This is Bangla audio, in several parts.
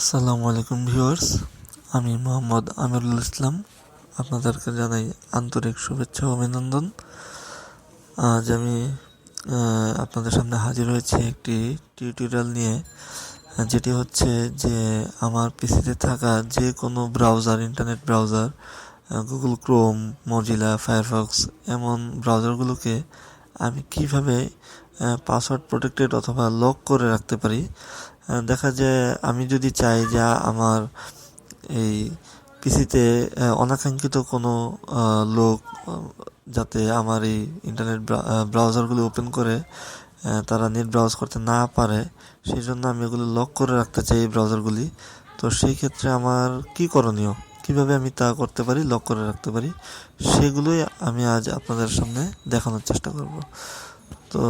আসসালামু আলাইকুম ভিউয়ার্স, আমি মোহাম্মদ আমিরুল ইসলাম। আপনাদেরকে জানাই আন্তরিক শুভেচ্ছা ও অভিনন্দন। আজ আমি আপনাদের সামনে হাজির হয়েছি একটি টিউটোরিয়াল নিয়ে, যেটি হচ্ছে যে আমার পিসিতে থাকা যে কোনো browser, internet browser Google Chrome Mozilla Firefox এমন ব্রাউজারগুলোকে আমি কীভাবে পাসওয়ার্ড প্রোটেক্টেড অথবা লক করে রাখতে পারি দেখা যায় আমি যদি চাই যে আমার এই পিসিতে অনাকাঙ্ক্ষিত কোনো লোক যাতে আমার এই ইন্টারনেট ব্রাউজারগুলো ওপেন করে তারা নেট ব্রাউজ করতে না পারে সেই জন্য আমি এগুলো লক করে রাখতে চাই এই ব্রাউজারগুলি তো সেই ক্ষেত্রে আমার কি করণীয়? কীভাবে আমি তা করতে পারি লক করে রাখতে পারি? সেগুলোই আমি আজ আপনাদের সামনে দেখানোর চেষ্টা করব। তো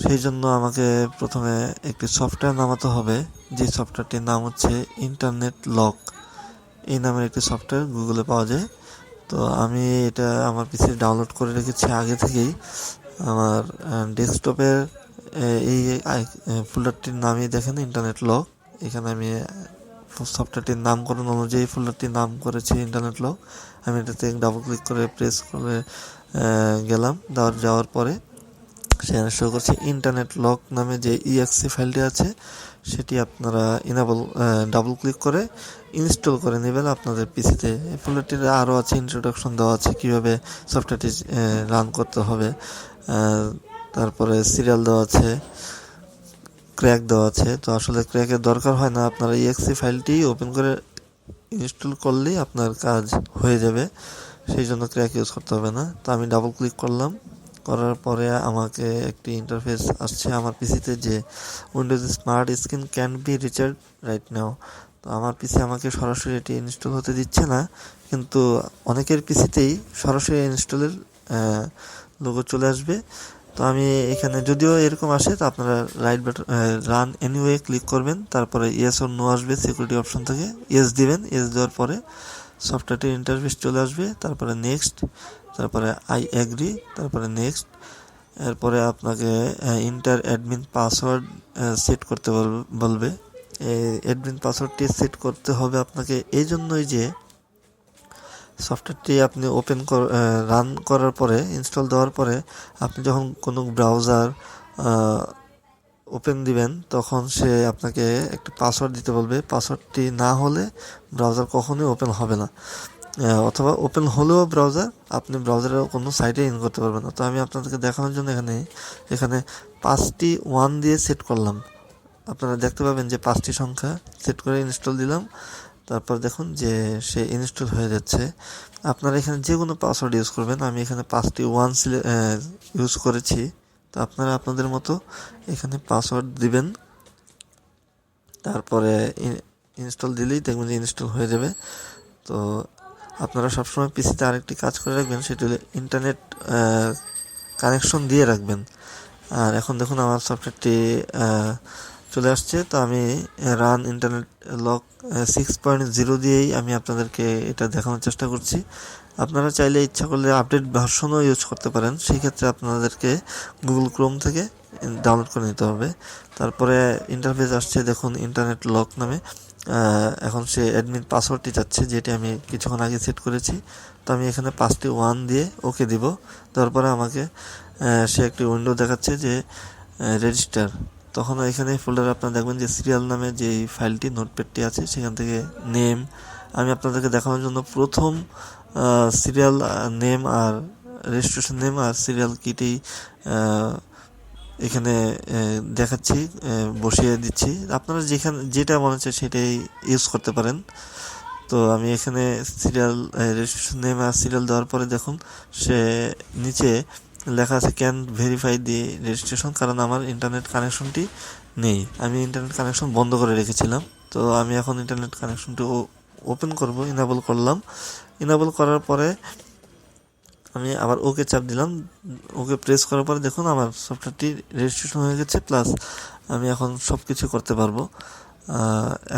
সেই জন্য আমাকে প্রথমে একটি সফটওয়্যার নামাতে হবে। যে সফটওয়্যারটির নাম হচ্ছে ইন্টারনেট লক। এই নামের একটি সফটওয়্যার গুগলে পাওয়া যায়। তো আমি এটা আমার পিসি ডাউনলোড করে রেখেছি আগে থেকেই। আমার ডেস্কটপের এই ফোল্ডারটির নামই দেখেন, ইন্টারনেট লক। এখানে আমি সফটওয়্যারটির নামকরণ অনুযায়ী ফোল্ডারটির নাম করেছি ইন্টারনেট লক। আমি এটাতে ডাবল ক্লিক করে প্রেস করে গেলাম। যাওয়ার পরে সেখানে শো করছে ইন্টারনেট লক নামে যে ইএক্সি ফাইলটি আছে, সেটি আপনারা ইনাবল ডাবল ক্লিক করে ইনস্টল করে নেবেন আপনাদের পিসিতে এই ফোল্ডারটির আরও আছে ইন্ট্রোডাকশন দেওয়া আছে কীভাবে সফটওয়্যারটি রান করতে হবে। তারপরে সিরিয়াল দেওয়া আছে ক্র্যাক দেওয়া আছে। তো আসলে ক্র্যাকের দরকার হয় না, আপনারা ইএক্সি ফাইলটি ওপেন করে ইনস্টল করলেই আপনার কাজ হয়ে যাবে, সেই জন্য ক্র্যাক ইউজ করতে হবে না। তো আমি ডাবল ক্লিক করলাম। করার পরে আমাকে একটি ইন্টারফেস আসছে আমার পিসিতে যে Windows smart screen can be reached right now তো আমার পিসি আমাকে সরাসরি এটি ইনস্টল হতে দিচ্ছে না, কিন্তু অনেকের পিসিতেই সরাসরি ইনস্টলের লোগো চলে আসবে। তো আমি এখানে যদিও এরকম আসে, তো আপনারা right button run anyway click করবেন, তারপরে ইয়েস ওর নো আসবে সিকিউরিটি অপশন থেকে। ইয়েস দিবেন ইয়েস দেওয়ার পরে সফটওয়্যারটির ইন্টারফেস চলে আসবে, তারপরে নেক্সট তারপরে আই এগ্রি তারপরে নেক্সট এরপরে আপনাকে ইন্টার অ্যাডমিন পাসওয়ার্ড সেট করতে বল- বলবে। এই অ্যাডমিন পাসওয়ার্ডটি সেট করতে হবে আপনাকে এই জন্যই যে সফটওয়্যারটি আপনি ওপেন রান করার পরে ইনস্টল দেওয়ার পরে, আপনি যখন কোনো ব্রাউজার ওপেন দিবেন, তখন সে আপনাকে একটা পাসওয়ার্ড দিতে বলবে। পাসওয়ার্ডটি না হলে ব্রাউজার কখনোই ওপেন হবে না। অথবা ওপেন হলেও ব্রাউজার আপনি ব্রাউজারের কোনো সাইটে ইন করতে পারবেন না। তো আমি আপনাদেরকে দেখানোর জন্য এখানে এখানে পাঁচটি ওয়ান দিয়ে সেট করলাম। আপনারা দেখতে পাবেন যে পাঁচটি সংখ্যা সেট করে ইনস্টল দিলাম। তারপর দেখুন যে সে ইনস্টল হয়ে যাচ্ছে। আপনারা এখানে যে কোনো পাসওয়ার্ড ইউজ করবেন। আমি এখানে পাঁচটি ওয়ান ইউজ করেছি। তো আপনারা আপনাদের মতো এখানে পাসওয়ার্ড দিবেন। তারপরে ইনস্টল দিলেই দেখবেন যে ইনস্টল হয়ে যাবে। তো আপনারা সবসময় পিসিতে আরেকটি কাজ করে রাখবেন, সেটি হলো ইন্টারনেট কানেকশন দিয়ে রাখবেন। আর এখন দেখুন আমার সফটওয়্যারটি চলে আসছে। তো আমি run internet lock six point zero দিয়েই আমি আপনাদেরকে এটা দেখানোর চেষ্টা করছি। আপনারা চাইলে ইচ্ছা করলে আপডেট ভার্সনও ইউজ করতে পারেন। সেই ক্ষেত্রে আপনাদেরকে গুগল ক্রোম থেকে ডাউনলোড করে নিতে হবে। তারপরে ইন্টারফেস আসছে দেখুন ইন্টারনেট লক নামে। এখন সে অ্যাডমিন পাসওয়ার্ডটি চাচ্ছে, যেটি আমি কিছুক্ষণ আগে সেট করেছি। তো আমি এখানে পাঁচটি ওয়ান দিয়ে ওকে দিব। তারপরে আমাকে সে একটি উইন্ডো দেখাচ্ছে যে রেজিস্টার তখন এখানে ফোল্ডারে আপনারা দেখবেন যে সিরিয়াল নামে যে ফাইলটি নোটপ্যাডটি আছে, সেখান থেকে নেম আমি আপনাদেরকে দেখানোর জন্য প্রথম সিরিয়াল নেম আর রেজিস্ট্রেশন নেম আর সিরিয়াল কিটি এখানে দেখাচ্ছি বসিয়ে দিচ্ছি। আপনারা যেখানে, যেটা মনে হচ্ছে সেটাই ইউজ করতে পারেন। তো আমি এখানে সিরিয়াল রেজিস্ট্রেশন নেম আর সিরিয়াল দেওয়ার পরে দেখুন, সে নিচে লেখা আছে ক্যান ভেরিফাই দি রেজিস্ট্রেশন কারণ আমার ইন্টারনেট কানেকশনটি নেই। আমি ইন্টারনেট কানেকশন বন্ধ করে রেখেছিলাম। তো আমি এখন ইন্টারনেট কানেকশনটি ওপেন করব ইনাবল করলাম। ইনাবল করার পরে আমি আবার ওকে চাপ দিলাম। ওকে প্রেস করার পরে দেখুন আমার সফটওয়্যারটি রেজিস্ট্রেশন হয়ে গেছে প্লাস আমি এখন সব কিছু করতে পারব।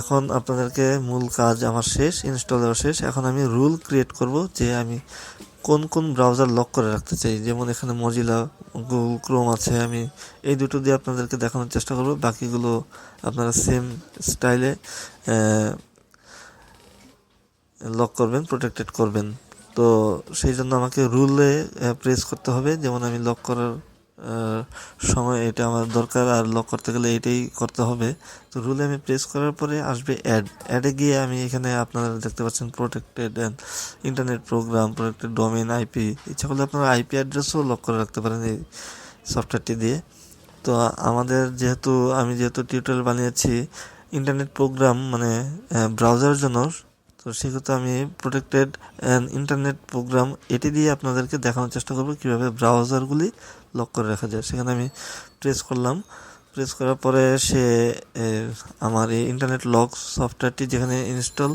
এখন আপনাদেরকে মূল কাজ আমার শেষ ইনস্টল দেওয়া শেষ। এখন আমি রুল ক্রিয়েট করব যে আমি কোন কোন ব্রাউজার লক করে রাখতে চাই। যেমন এখানে মজিলা গুগল ক্রোম আছে, আমি এই দুটো দিয়ে আপনাদেরকে দেখানোর চেষ্টা করব। বাকিগুলো আপনারা সেম স্টাইলে লক করবেন প্রোটেক্টেড করবেন। তো সেই জন্য আমাকে রুলে প্রেস করতে হবে। যেমন আমি লক করার সময় এটা আমার দরকার, আর লক করতে গেলে এটাই করতে হবে। তো রুলে আমি প্রেস করার পরে আসবে অ্যাড অ্যাডে গিয়ে আমি এখানে আপনারা দেখতে পাচ্ছেন protected and internet program protected domain IP ইচ্ছা করলে আপনারা আইপি অ্যাড্রেসও লক করে রাখতে পারেন এই সফটওয়্যারটি দিয়ে। তো আমাদের যেহেতু, আমি যেহেতু টিউটোরিয়াল বানিয়েছি ইন্টারনেট প্রোগ্রাম মানে ব্রাউজারের জন্য তো সেক্ষেত্রে আমি প্রোটেক্টেড অ্যান্ড ইন্টারনেট প্রোগ্রাম এটি দিয়ে আপনাদেরকে দেখানোর চেষ্টা করব কীভাবে ব্রাউজারগুলি লক করে রাখা যায়। সেখানে আমি প্রেস করলাম। প্রেস করার পরে সে আমার এই ইন্টারনেট লক সফটওয়্যারটি যেখানে ইনস্টল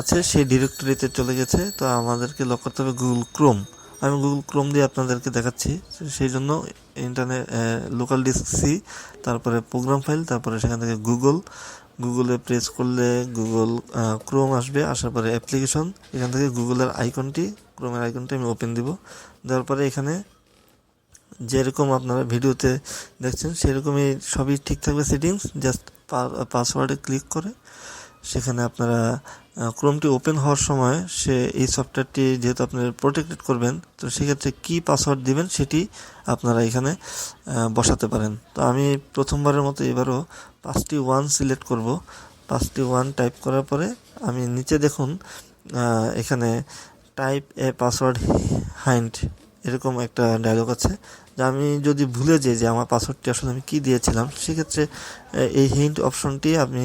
আছে, সেই ডিরেক্টরিতে চলে গেছে। তো আমাদেরকে লক করতে হবে গুগল ক্রোম আমি গুগল ক্রোম দিয়ে আপনাদেরকে দেখাচ্ছি। সেই জন্য ইন্টারনেট লোকাল ডিস্ক সি তারপরে প্রোগ্রাম ফাইল তারপরে সেখান থেকে গুগল গুগলে প্রেস করলে গুগল ক্রোম আসবে, আসার পরে অ্যাপ্লিকেশন এখান থেকে গুগলের আইকনটি ক্রোমের আইকনটি আমি ওপেন দিব। দেওয়ার পরে এখানে যেরকম আপনারা ভিডিওতে দেখছেন, সেরকমই সবই ঠিক থাকবে সেটিংস জাস্ট পাসওয়ার্ডে ক্লিক করে। সেখানে আপনারা ক্রোমটি ওপেন হওয়ার সময় সে এই সফটওয়্যারটি যেহেতু আপনারা প্রোটেক্টেড করবেন, তো সেক্ষেত্রে কী পাসওয়ার্ড দিবেন সেটি আপনারা এখানে বসাতে পারেন। তো আমি প্রথমবারের মতো এবারও পাঁচটি ওয়ান সিলেক্ট করব। পাঁচটি ওয়ান টাইপ করার পরে আমি নিচে দেখুন এখানে টাইপ এ পাসওয়ার্ড হাইন্ড এরকম একটা ডায়লগ আছে। যে আমি যদি ভুলে যাই যে আমার পাসওয়ার্ডটি আসলে আমি কী দিয়েছিলাম, সেক্ষেত্রে এই হিন্ট অপশনটি আমি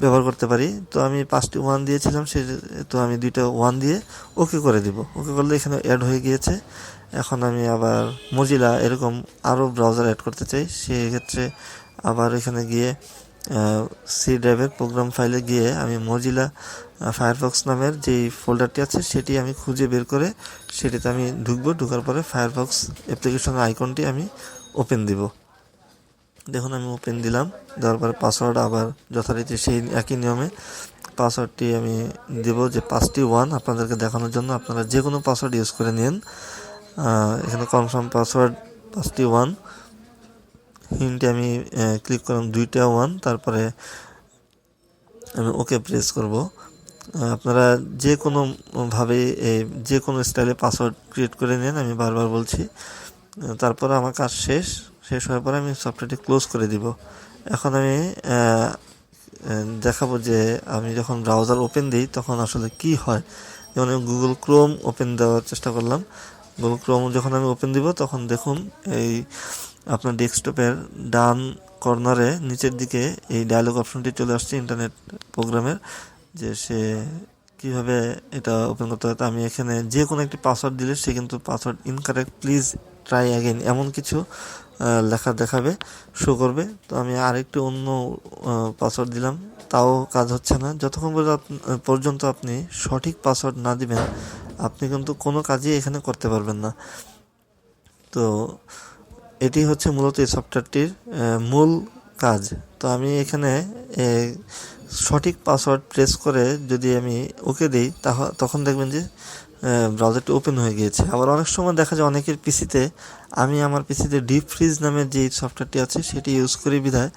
ব্যবহার করতে পারি। তো আমি পাঁচটি ওয়ান দিয়েছিলাম, সে, তো আমি দুইটা ওয়ান দিয়ে ওকে করে দিব। ওকে করলে এখানে অ্যাড হয়ে গিয়েছে। এখন আমি আবার মজিলা এরকম আরও ব্রাউজার অ্যাড করতে চাই। সেক্ষেত্রে আবার এখানে গিয়ে সি ড্রাইভের প্রোগ্রাম ফাইলে গিয়ে আমি মজিলা ফায়ারফক্স নামের যেই ফোল্ডারটি আছে সেটি আমি খুঁজে বের করে সেটিতে আমি ঢুকবো, ঢুকার পরে ফায়ারফক্স অ্যাপ্লিকেশনের আইকনটি আমি ওপেন দিব। দেখুন আমি ওপেন দিলাম, দেওয়ার পরে পাসওয়ার্ড আবার যথারীতি সেই একই নিয়মে পাসওয়ার্ডটি আমি দেব যে পাঁচটি ওয়ান আপনাদেরকে দেখানোর জন্য আপনারা যে কোনো পাসওয়ার্ড ইউজ করে নিন। এখানে কনফার্ম পাসওয়ার্ড পাঁচটি ওয়ান হিন্টে আমি ক্লিক করলাম দুইটা ওয়ান তারপরে আমি ওকে প্রেস করব। আপনারা যে কোনো ভাবে এই যে কোনো স্টাইলে পাসওয়ার্ড ক্রিয়েট করে নেন, আমি বারবার বলছি। তারপরে আমার কাজ শেষ শেষ হওয়ার পরে আমি সফটওয়্যারটি ক্লোজ করে দিব। এখন আমি দেখাবো যে আমি যখন ব্রাউজার ওপেন দিই, তখন আসলে কি হয়। যেমন আমি গুগল ক্রোম ওপেন দেওয়ার চেষ্টা করলাম। গুগল ক্রোম যখন আমি ওপেন দিব, তখন দেখুন এই আপনার ডেস্কটপের ডান কর্নারে নিচের দিকে এই ডায়লগ অপশনটি চলে আসছে ইন্টারনেট প্রোগ্রামের যে সে কীভাবে এটা ওপেন করতে হয়। আমি এখানে যে কোনো একটি পাসওয়ার্ড দিলে সে কিন্তু password incorrect please try again এমন কিছু লেখা দেখাবে শো করবে। তো আমি আরেকটি অন্য পাসওয়ার্ড দিলাম, তাও কাজ হচ্ছে না। যতক্ষণ পর্যন্ত পর্যন্ত আপনি সঠিক পাসওয়ার্ড না দিবেন, আপনি কিন্তু কোনো কাজই এখানে করতে পারবেন না। তো এটি হচ্ছে মূলত এই সফটওয়্যারটির মূল কাজ। তো আমি এখানে সঠিক পাসওয়ার্ড প্রেস করে যদি আমি ওকে দিই, তাহ- তখন দেখবেন যে ব্রাউজারটি ওপেন হয়ে গিয়েছে। আবার অনেক সময় দেখা যায় অনেকের পিসিতে আমি আমার পিসিতে ডিপ ফ্রিজ নামের যে সফটওয়্যারটি আছে, সেটি ইউজ করি বিধায়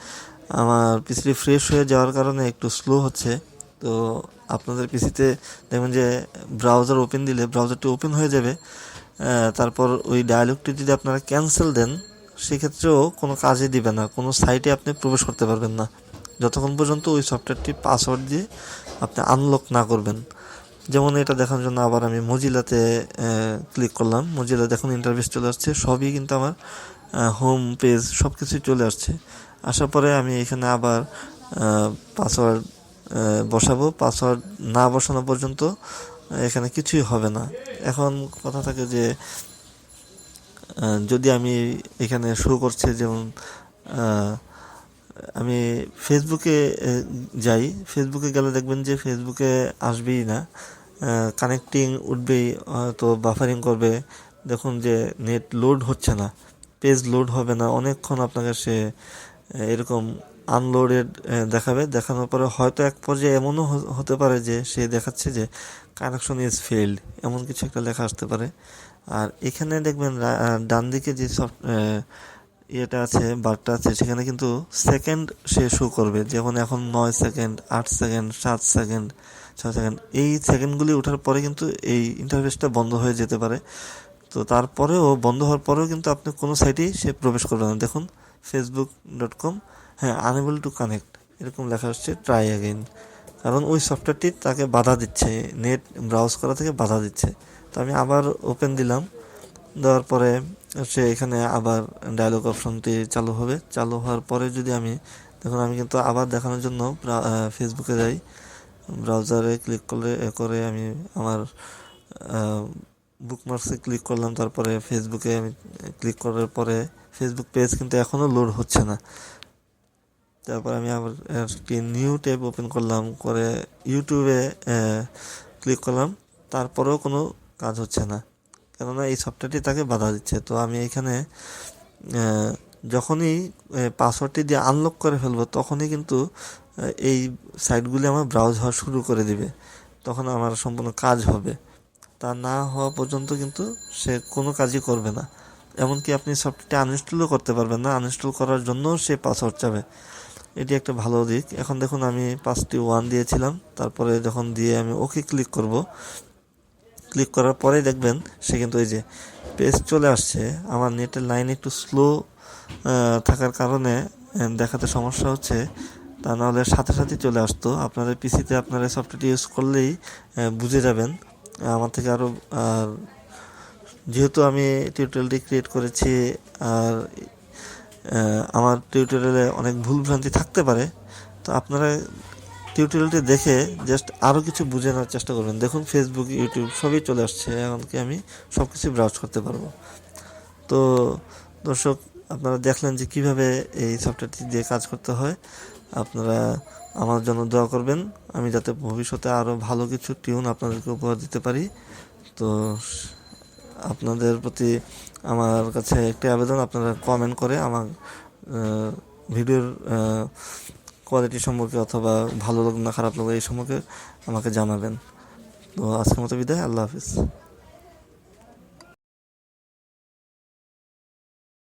আমার পিসিটি ফ্রেশ হয়ে যাওয়ার কারণে একটু স্লো হচ্ছে। তো আপনাদের পিসিতে দেখবেন যে ব্রাউজার ওপেন দিলে ব্রাউজারটি ওপেন হয়ে যাবে। তারপর ওই ডায়ালগটি যদি আপনারা ক্যান্সেল দেন সেক্ষেত্রেও কোনো কাজে দিবে না, কোনো সাইটে আপনি প্রবেশ করতে পারবেন না। যতক্ষণ পর্যন্ত ওই সফটওয়্যারটি পাসওয়ার্ড দিয়ে আপনি আনলক না করবেন। যেমন এটা দেখার জন্য আবার আমি মজিলাতে ক্লিক করলাম। মজিলা দেখুন ইন্টারভিউ চলে আসছে, সবই কিন্তু আমার হোম পেজ সব কিছুই চলে আসছে। আসার পরে আমি এখানে আবার পাসওয়ার্ড বসাবো। পাসওয়ার্ড না বসানো পর্যন্ত এখানে কিছুই হবে না। এখন কথা থাকে যে যদি আমি এখানে শো করছে, যেমন আমি ফেসবুকে যাই। ফেসবুকে গেলে দেখবেন যে ফেসবুকে আসবেই না। কানেক্টিং উঠবেই তো বাফারিং করবে। দেখুন যে নেট লোড হচ্ছে না পেজ লোড হবে না। অনেকক্ষণ আপনাকে সে এরকম আনলোডেড দেখাবে। দেখানোর পরে হয়তো এক পর্যায়ে এমনও হতে পারে যে সে দেখাচ্ছে যে কানেকশন ইজ ফেল্ড এমন কিছু একটা লেখা আসতে পারে। আর এখানে দেখবেন ডান দিকে যে সফট ইয়েটা আছে, বারটা আছে, সেখানে কিন্তু সেকেন্ড সে শো করবে। যেমন এখন নয় সেকেন্ড, আট সেকেন্ড, সাত সেকেন্ড, ছয় সেকেন্ড, এই সেকেন্ডগুলি ওঠার পরে কিন্তু এই ইন্টারফেসটা বন্ধ হয়ে যেতে পারে। তো তারপরেও বন্ধ হওয়ার পরেও কিন্তু আপনি কোনো সাইটেই সে প্রবেশ করবে না। দেখুন ফেসবুক ডট কম হ্যাঁ আনএবল টু কানেক্ট এরকম লেখা হচ্ছে ট্রাই অ্যাগেইন কারণ ওই সফটওয়্যারটি তাকে বাধা দিচ্ছে, নেট ব্রাউজ করা থেকে বাধা দিচ্ছে। তো আমি আবার ওপেন দিলাম, দেওয়ার পরে সে এখানে আবার ডায়ালগ অপশনটি চালু হবে। চালু হওয়ার পরে যদি আমি, দেখুন আমি কিন্তু আবার দেখানোর জন্য ফেসবুকে যাই। ব্রাউজারে ক্লিক করলে, করে আমি আমার বুকমার্কসে ক্লিক করলাম। তারপরে ফেসবুকে আমি ক্লিক করার পরে ফেসবুক পেজ কিন্তু এখনও লোড হচ্ছে না। তারপর আমি আবার একটি নিউ ট্যাব ওপেন করলাম, করে ইউটিউবে ক্লিক করলাম, তারপরেও কোনো কাজ হচ্ছে না। কেননা এই সফটওয়্যারটি তাকে বাধা দিচ্ছে। তো আমি এখানে যখনই পাসওয়ার্ডটি দিয়ে আনলক করে ফেলব, তখনই কিন্তু এই সাইটগুলি আমার ব্রাউজ হওয়া শুরু করে দিবে। তখন আমার সম্পূর্ণ কাজ হবে। তা না হওয়া পর্যন্ত কিন্তু সে কোনো কাজই করবে না। এমনকি আপনি সফটওয়্যারটি আনইনস্টলও করতে পারবেন না। আনইনস্টল করার জন্য সে পাসওয়ার্ড চাবে। এটি একটা ভালো দিক। এখন দেখুন আমি পাঁচটি ওয়ান দিয়েছিলাম। তারপরে যখন দিয়ে আমি ওকে ক্লিক করব ক্লিক করার পরেই দেখবেন সে কিন্তু এই যে পেজ চলে আসছে। আমার নেটের লাইন একটু স্লো থাকার কারণে দেখাতে সমস্যা হচ্ছে। তা নাহলে সাথে সাথে চলে আসতো। আপনাদের পিসিতে আপনারা সফটওয়্যারটি ইউজ করলেই বুঝে যাবেন। আমার থেকে আরও আর যেহেতু আমি টিউটোরিয়ালটি ক্রিয়েট করেছি, আর আমার টিউটোরিয়ালে অনেক ভুলভ্রান্তি থাকতে পারে। তো আপনারা টিউটোরিয়ালটি দেখে জাস্ট আরও কিছু বুঝে নেওয়ার চেষ্টা করবেন। দেখুন ফেসবুক ইউটিউব সবই চলে আসছে। এমনকি আমি সব কিছু ব্রাউজ করতে পারব। তো দর্শক, আপনারা দেখলেন যে কীভাবে এই সফটওয়্যারটি দিয়ে কাজ করতে হয়। আপনারা আমার জন্য দোয়া করবেন। আমি যাতে ভবিষ্যতে আরও ভালো কিছু টিউন আপনাদেরকে উপহার দিতে পারি। তো আপনাদের প্রতি আমার কাছে একটি আবেদন, আপনারা কমেন্ট করে আমার ভিডিওর কোয়ালিটি সম্পর্কে অথবা ভালো লাগল না খারাপ লাগল এই সম্পর্কে আমাকে জানাবেন। তো আজকের মতো বিদায়, আল্লাহ হাফিজ।